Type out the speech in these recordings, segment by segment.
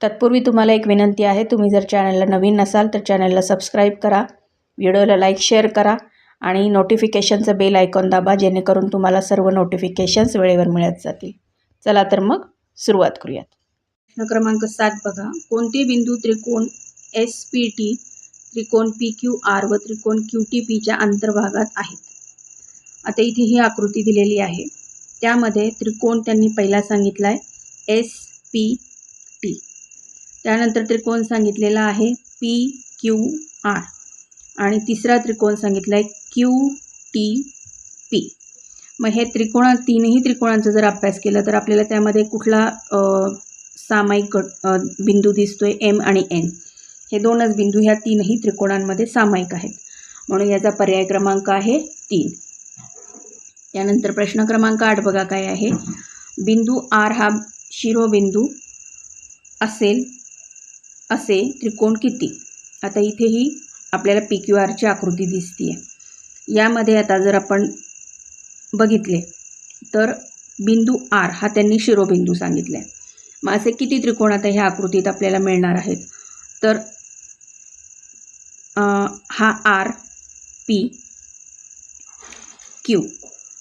तत्पूर्वी तुम्हाला एक विनंती आहे तुम्ही जर चॅनलला नवीन नसाल तर चॅनलला सबस्क्राईब करा व्हिडिओला लाईक शेअर करा आणि नोटिफिकेशनचं बेल आयकॉन दाबा जेणेकरून तुम्हाला सर्व नोटिफिकेशन्स वेळेवर मिळत जातील. चला तर मग सुरुवात करूयात. प्रश्न क्रमांक सात बघा. कोणते बिंदू त्रिकोण एस पी टी त्रिकोण पी क्यू आर व त्रिकोण क्यू टी पीच्या अंतर्भागात आहेत? आता इथे ही आकृती दिलेली आहे. त्यामध्ये त्रिकोण त्यांनी पहिला सांगितला आहे एस पी त्यानंतर त्रिकोण सांगितलेला आहे पी क्यू आर आणि तिसरा त्रिकोण सांगितला आहे क्यू टी पी मग हे त्रिकोणा तीनही त्रिकोणांचा जर अभ्यास केला तर आपल्याला त्यामध्ये कुठला सामायिक बिंदू दिसतो आहे एम आणि एन हे दोनच बिंदू ह्या तीनही त्रिकोणांमध्ये सामायिक आहेत. म्हणून याचा पर्याय क्रमांक आहे तीन. त्यानंतर प्रश्न क्रमांक आठ बघा काय आहे. बिंदू आर हा शिरोबिंदू असेल असे त्रिकोण किती? आता इथेही आपल्याला पी क्यू आरची आकृती दिसते आहे यामध्ये आता जर आपण बघितले तर बिंदू आर हा त्यांनी शिरोबिंदू सांगितला आहे मग असे किती त्रिकोण आता ह्या आकृतीत आपल्याला मिळणार आहेत? तर आ, हा आर पी क्यू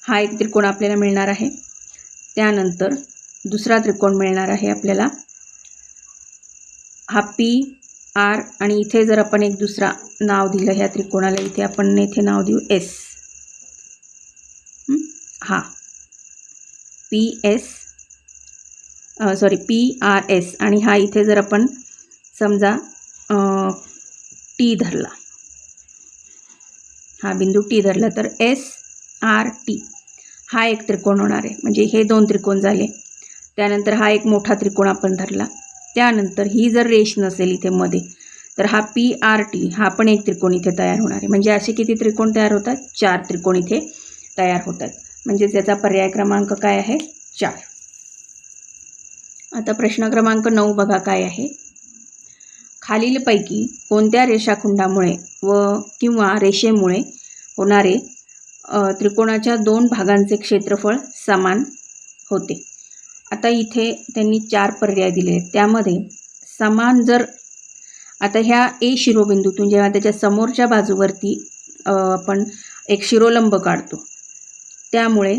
हा एक त्रिकोण आपल्याला मिळणार आहे. त्यानंतर दुसरा त्रिकोण मिळणार आहे आपल्याला हा पी आर आणि इथे जर आपण एक दुसरा नाव दिलं ह्या त्रिकोणाला इथे आपण इथे नाव देऊ एस. हा? P S sorry P R S. आणि हा इथे जर आपण समजा टी धरला. हा बिंदू टी धरला तर एस आर टी. हा एक त्रिकोण होणार आहे. म्हणजे हे दोन त्रिकोण झाले. त्यानंतर हा एक मोठा त्रिकोण आपण धरला. त्यानंतर ही जर रेष नसेल इथे मध्ये तर हा पी आर टी हा पण एक त्रिकोण इथे तयार होणार आहे. म्हणजे असे किती त्रिकोण तयार होतात? चार त्रिकोण इथे तयार होतात. म्हणजेच याचा पर्याय क्रमांक काय आहे? चार. आता प्रश्न क्रमांक नऊ बघा काय आहे. खालीलपैकी कोणत्या रेषाखुंडामुळे व किंवा रेषेमुळे होणारे त्रिकोणाच्या दोन भागांचे क्षेत्रफळ समान होते? आता इथे त्यांनी चार पर्याय दिले आहेत. त्यामध्ये समान जर आता ह्या ए शिरोबिंदूतून जेव्हा त्याच्या समोरच्या बाजूवरती आपण एक शिरोलंब काढतो त्यामुळे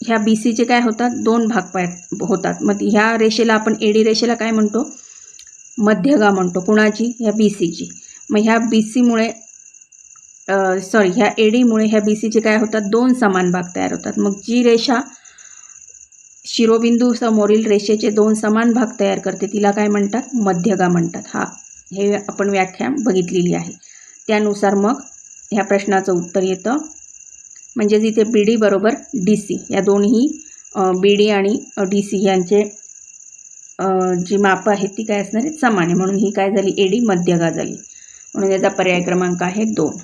ह्या बी सीचे काय होतात? दोन भाग पाय होतात. मग ह्या रेषेला आपण एडी रेषेला काय म्हणतो? मध्यगा म्हणतो. कुणाची? ह्या बी सीची मग ह्या बी सीमुळे सॉरी ह्या एडीमुळे ह्या बी सीचे काय होतात? दोन समान भाग तयार होतात. मग जी रेषा शिरोबिंदू समोरील रेषेचे दोन समान भाग तयार करते तिला काय म्हणतात? मध्यगा म्हणतात. हा हे आपण व्याख्या बघितलेली आहे. त्यानुसार मग ह्या प्रश्नाचं उत्तर येतं. म्हणजेच इथे बी डी बरोबर डी सी या दोन्ही बी डी आणि डी सी यांचे जी मापं आहेत ती काय असणार आहेत? समान आहे. म्हणून ही काय झाली? एडी मध्यगा झाली. म्हणून याचा पर्याय क्रमांक आहे दोन.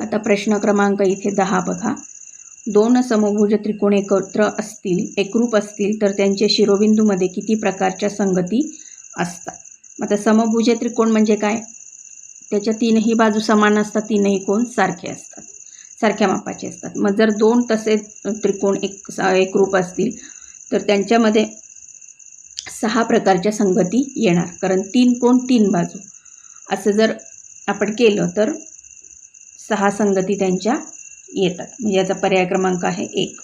आता प्रश्न क्रमांक इथे दहा बघा. दोन समभुज त्रिकोण एकत्र असतील एकरूप असतील तर त्यांचे शिरोबिंदूमध्ये किती प्रकारच्या संगती असतात? मग आता समभुज त्रिकोण म्हणजे काय? त्याच्या तीनही बाजू समान असतात तीनही कोण सारखे असतात सारख्या मापाचे असतात. मग जर दोन तसे त्रिकोण एक एकरूप असतील तर त्यांच्यामध्ये सहा प्रकारच्या संगती येणार. कारण तीन कोण तीन बाजू. असं जर आपण केलं तर सहा संगती त्यांच्या येतात. म्हणजे याचा पर्याय क्रमांक आहे एक.